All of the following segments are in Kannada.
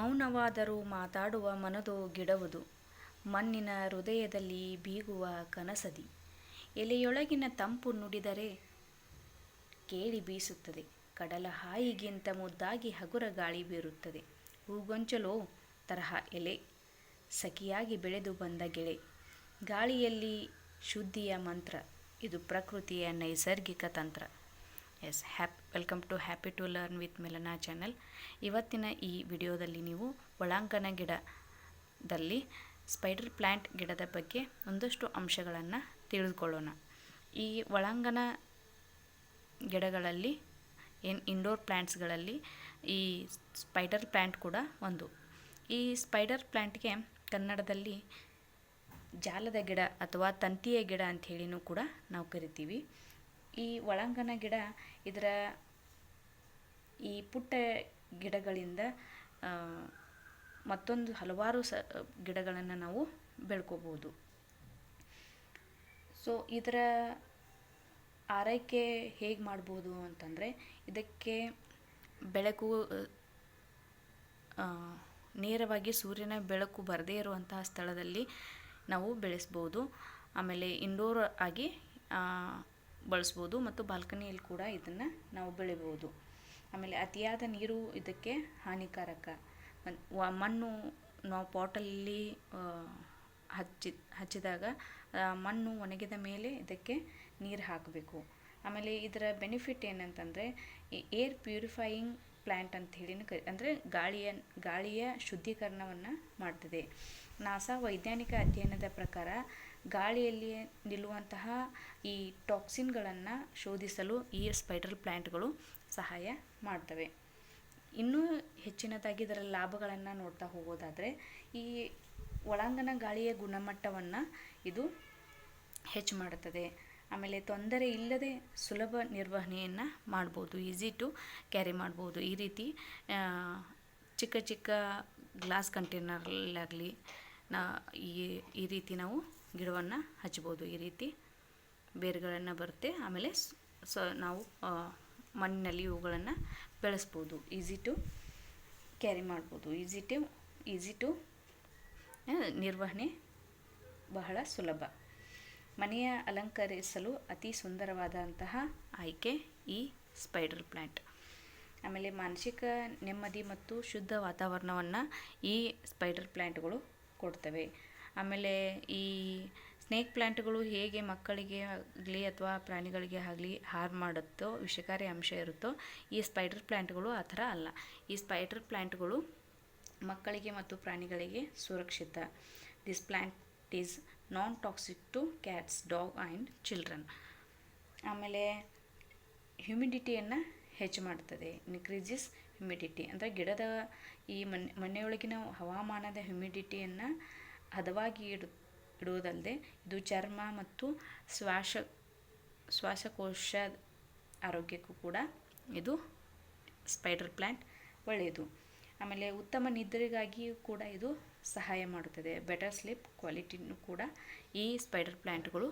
ಮೌನವಾದರೂ ಮಾತಾಡುವ ಮನದೋ ಗಿಡವುದು. ಮಣ್ಣಿನ ಹೃದಯದಲ್ಲಿ ಬೀಗುವ ಕನಸದಿ. ಎಲೆಯೊಳಗಿನ ತಂಪು ನುಡಿದರೆ ಕೇಳಿ ಬೀಸುತ್ತದೆ. ಕಡಲ ಹಾಯಿಗಿಂತ ಮುದ್ದಾಗಿ ಹಗುರ ಗಾಳಿ ಬೀರುತ್ತದೆ. ಹೂಗೊಂಚಲೋ ತರಹ ಎಲೆ. ಸಖಿಯಾಗಿ ಬೆಳೆದು ಬಂದ ಗೆಳೆ. ಗಾಳಿಯಲ್ಲಿ ಶುದ್ಧಿಯ ಮಂತ್ರ. ಇದು ಪ್ರಕೃತಿಯ ನೈಸರ್ಗಿಕ ತಂತ್ರ. Yes, hap, welcome to happy to learn with ಮೆಲನಾ channel. ಇವತ್ತಿನ ಈ ವಿಡಿಯೋದಲ್ಲಿ ನೀವು ಒಳಾಂಗಣ ಗಿಡದಲ್ಲಿ ಸ್ಪೈಡರ್ ಪ್ಲ್ಯಾಂಟ್ ಗಿಡದ ಬಗ್ಗೆ ಒಂದಷ್ಟು ಅಂಶಗಳನ್ನು ತಿಳಿದುಕೊಳ್ಳೋಣ. ಈ ಒಳಾಂಗಣ ಗಿಡಗಳಲ್ಲಿ, ಏನು ಇಂಡೋರ್ ಪ್ಲ್ಯಾಂಟ್ಸ್ಗಳಲ್ಲಿ ಈ ಸ್ಪೈಡರ್ ಪ್ಲ್ಯಾಂಟ್ ಕೂಡ ಒಂದು. ಈ ಸ್ಪೈಡರ್ ಪ್ಲ್ಯಾಂಟ್ಗೆ ಕನ್ನಡದಲ್ಲಿ ಜಾಲದ ಗಿಡ ಅಥವಾ ತಂತಿಯ ಗಿಡ ಅಂಥೇಳಿನೂ ಕೂಡ ನಾವು ಕರಿತೀವಿ. ಈ ಒಳಾಂಗಣ ಗಿಡ ಇದರ ಈ ಪುಟ್ಟ ಗಿಡಗಳಿಂದ ಮತ್ತೊಂದು ಹಲವಾರು ಸ, ಗಿಡಗಳನ್ನು ನಾವು ಬೆಳ್ಕೋಬೋದು. ಸೊ ಇದರ ಆರೈಕೆ ಹೇಗೆ ಮಾಡ್ಬೋದು ಅಂತಂದರೆ, ಇದಕ್ಕೆ ಬೆಳಕು ನೇರವಾಗಿ ಸೂರ್ಯನ ಬೆಳಕು ಬರದೇ ಇರುವಂತಹ ಸ್ಥಳದಲ್ಲಿ ನಾವು ಬೆಳೆಸ್ಬೋದು. ಆಮೇಲೆ ಇಂಡೋರ್ ಆಗಿ ಬಳಸ್ಬೋದು ಮತ್ತು ಬಾಲ್ಕನಿಯಲ್ಲಿ ಕೂಡ ಇದನ್ನು ನಾವು ಬೆಳಿಬೋದು. ಆಮೇಲೆ ಅತಿಯಾದ ನೀರು ಇದಕ್ಕೆ ಹಾನಿಕಾರಕ. ಮಣ್ಣು ನಾವು ಪಾಟಲ್ಲಿ ಹಚ್ಚಿ, ಹಚ್ಚಿದಾಗ ಮಣ್ಣು ಒಣಗಿದ ಮೇಲೆ ಇದಕ್ಕೆ ನೀರು ಹಾಕಬೇಕು. ಆಮೇಲೆ ಇದರ ಬೆನಿಫಿಟ್ ಏನಂತಂದರೆ ಏರ್ ಪ್ಯೂರಿಫೈಯಿಂಗ್ ಪ್ಲ್ಯಾಂಟ್ ಅಂತ ಹೇಳಿ ಅಂದರೆ ಗಾಳಿಯ ಗಾಳಿಯ ಶುದ್ಧೀಕರಣವನ್ನು ಮಾಡ್ತದೆ. ನಾಸಾ ವೈಜ್ಞಾನಿಕ ಅಧ್ಯಯನದ ಪ್ರಕಾರ ಗಾಳಿಯಲ್ಲಿ ನಿಲ್ಲುವಂತಹ ಈ ಟಾಕ್ಸಿನ್ಗಳನ್ನು ಶೋಧಿಸಲು ಈ ಸ್ಪೈಡರ್ ಪ್ಲ್ಯಾಂಟ್ಗಳು ಸಹಾಯ ಮಾಡ್ತವೆ. ಇನ್ನೂ ಹೆಚ್ಚಿನದಾಗಿ ಇದರ ಲಾಭಗಳನ್ನು ನೋಡ್ತಾ ಹೋಗೋದಾದರೆ ಈ ಒಳಾಂಗಣ ಗಾಳಿಯ ಗುಣಮಟ್ಟವನ್ನು ಇದು ಹೆಚ್ಚು ಮಾಡುತ್ತದೆ. ಆಮೇಲೆ ತೊಂದರೆ ಇಲ್ಲದೆ ಸುಲಭ ನಿರ್ವಹಣೆಯನ್ನು ಮಾಡ್ಬೋದು ಈಸಿ ಟು ಕ್ಯಾರಿ ಮಾಡ್ಬೋದು. ಈ ರೀತಿ ಚಿಕ್ಕ ಚಿಕ್ಕ ಗ್ಲಾಸ್ ಕಂಟೈನರಲ್ಲಾಗಲಿ ನಾ, ಈ ಈ ರೀತಿ ನಾವು ಗಿಡವನ್ನು ಹಚ್ಬೋದು. ಈ ರೀತಿ ಬೇರುಗಳನ್ನು ಬರುತ್ತೆ. ಆಮೇಲೆ ಸ್- ನಾವು ಮಣ್ಣಿನಲ್ಲಿ ಇವುಗಳನ್ನು ಬೆಳೆಸ್ಬೋದು. ಈಸಿ ಟು ಕ್ಯಾರಿ ಮಾಡ್ಬೋದು. ಈಸಿ ಟು ಈಸಿ ಟು ನಿರ್ವಹಣೆ ಬಹಳ ಸುಲಭ. ಮನೆಯ ಅಲಂಕರಿಸಲು ಅತಿ ಸುಂದರವಾದಂತಹ ಆಯ್ಕೆ ಈ ಸ್ಪೈಡರ್ ಪ್ಲ್ಯಾಂಟ್ ಆಮೇಲೆ ಮಾನಸಿಕ ನೆಮ್ಮದಿ ಮತ್ತು ಶುದ್ಧ ವಾತಾವರಣವನ್ನು ಈ ಸ್ಪೈಡರ್ ಪ್ಲ್ಯಾಂಟ್ಗಳು ಕೊಡ್ತವೆ. ಆಮೇಲೆ ಈ ಸ್ನೇಕ್ ಪ್ಲ್ಯಾಂಟ್ಗಳು ಹೇಗೆ ಮಕ್ಕಳಿಗೆ ಆಗಲಿ ಅಥವಾ ಪ್ರಾಣಿಗಳಿಗೆ ಆಗಲಿ ಹಾರ್ ಮಾಡುತ್ತೋ, ವಿಷಕಾರಿ ಅಂಶ ಇರುತ್ತೋ, ಈ ಸ್ಪೈಡರ್ ಪ್ಲ್ಯಾಂಟ್ಗಳು ಆ ಥರ ಅಲ್ಲ. ಈ ಸ್ಪೈಡರ್ ಪ್ಲ್ಯಾಂಟ್ಗಳು ಮಕ್ಕಳಿಗೆ ಮತ್ತು ಪ್ರಾಣಿಗಳಿಗೆ ಸುರಕ್ಷಿತ. This plant is non toxic to cats dog and children ಆಮೇಲೆ ಹ್ಯುಮಿಡಿಟಿಯನ್ನು ಹೆಚ್ಚು ಮಾಡ್ತದೆ. ಇನ್ಕ್ರೀಸಸ್ ಹ್ಯುಮಿಡಿಟಿ ಅಂದರೆ ಗಿಡದ ಈ ಮನೆ, ಮನೆಯೊಳಗಿನ ಹವಾಮಾನದ ಹ್ಯುಮಿಡಿಟಿಯನ್ನು ಹದವಾಗಿ ಇಡು ಇಡುವುದಲ್ಲದೆ ಇದು ಚರ್ಮ ಮತ್ತು ಶ್ವಾಸ, ಶ್ವಾಸಕೋಶ ಆರೋಗ್ಯಕ್ಕೂ ಕೂಡ ಇದು ಸ್ಪೈಡರ್ ಪ್ಲ್ಯಾಂಟ್ ಒಳ್ಳೆಯದು. ಆಮೇಲೆ ಉತ್ತಮ ನಿದ್ರೆಗಾಗಿಯೂ ಕೂಡ ಇದು ಸಹಾಯ ಮಾಡುತ್ತದೆ. ಬೆಟರ್ ಸ್ಲಿಪ್ ಕ್ವಾಲಿಟಿನೂ ಕೂಡ ಈ ಸ್ಪೈಡರ್ ಪ್ಲ್ಯಾಂಟ್ಗಳು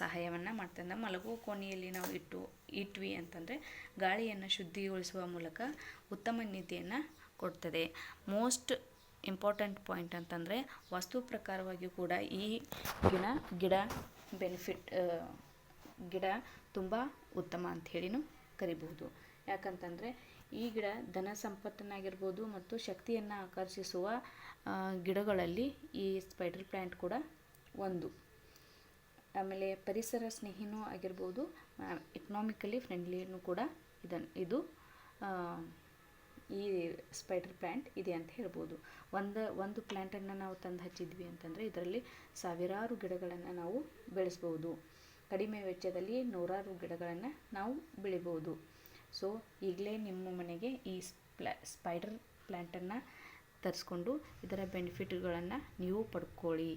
ಸಹಾಯವನ್ನು ಮಾಡ್ತದೆ. ನಮ್ಮ ಮಲಗುವ ಕೋಣೆಯಲ್ಲಿ ನಾವು ಇಟ್ಟು, ಇಟ್ವಿ ಅಂತಂದರೆ ಗಾಳಿಯನ್ನು ಶುದ್ಧಿಗೊಳಿಸುವ ಮೂಲಕ ಉತ್ತಮ ನಿದ್ದೆಯನ್ನು ಕೊಡ್ತದೆ. ಮೋಸ್ಟ್ ಇಂಪಾರ್ಟೆಂಟ್ ಪಾಯಿಂಟ್ ಅಂತಂದರೆ ವಸ್ತು ಪ್ರಕಾರವಾಗಿಯೂ ಕೂಡ ಈ ಗಿಡ ಗಿಡ ಬೆನಿಫಿಟ್ ಗಿಡ ತುಂಬ ಉತ್ತಮ ಅಂತ ಹೇಳಿನೂ ಕರಿಬಹುದು. ಯಾಕಂತಂದರೆ ಈ ಗಿಡ ಧನ ಸಂಪತ್ತನ್ನಾಗಿರ್ಬೋದು ಮತ್ತು ಶಕ್ತಿಯನ್ನು ಆಕರ್ಷಿಸುವ ಗಿಡಗಳಲ್ಲಿ ಈ ಸ್ಪೈಡರ್ ಪ್ಲ್ಯಾಂಟ್ ಕೂಡ ಒಂದು. ಆಮೇಲೆ ಪರಿಸರ ಸ್ನೇಹಿನೂ ಆಗಿರ್ಬೋದು ಎಕನಾಮಿಕಲಿ ಫ್ರೆಂಡ್ಲಿನೂ ಕೂಡ ಇದನ್ನು ಇದು ಈ ಸ್ಪೈಡರ್ ಪ್ಲ್ಯಾಂಟ್ ಇದೆ ಅಂತ ಹೇಳ್ಬೋದು. ಒಂದು ಒಂದು ಪ್ಲ್ಯಾಂಟನ್ನು ನಾವು ತಂದು ಹಚ್ಚಿದ್ವಿ ಅಂತಂದರೆ ಇದರಲ್ಲಿ ಸಾವಿರಾರು ಗಿಡಗಳನ್ನು ನಾವು ಬೆಳೆಸ್ಬೋದು. ಕಡಿಮೆ ವೆಚ್ಚದಲ್ಲಿ ನೂರಾರು ಗಿಡಗಳನ್ನು ನಾವು ಬೆಳಿಬೋದು. ಸೊ ಈಗಲೇ ನಿಮ್ಮ ಮನೆಗೆ ಈ ಸ್ಪ್ಲಾ ಸ್ಪೈಡರ್ ಪ್ಲ್ಯಾಂಟನ್ನು ತರಿಸ್ಕೊಂಡು ಇದರ ಬೆನಿಫಿಟ್ಗಳನ್ನು ನೀವು ಪಡ್ಕೊಳ್ಳಿ.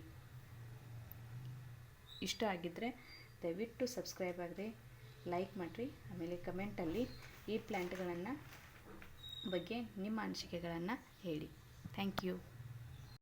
ಇಷ್ಟ ಆಗಿದ್ದರೆ ದಯವಿಟ್ಟು ಸಬ್ಸ್ಕ್ರೈಬ್ ಆಗದೆ ಲೈಕ್ ಮಾಡಿರಿ. ಆಮೇಲೆ ಕಮೆಂಟಲ್ಲಿ ಈ ಪ್ಲ್ಯಾಂಟ್ಗಳನ್ನು ಬಗ್ಗೆ ನಿಮ್ಮ ಅನಿಸಿಕೆಗಳನ್ನು ಹೇಳಿ. Thank you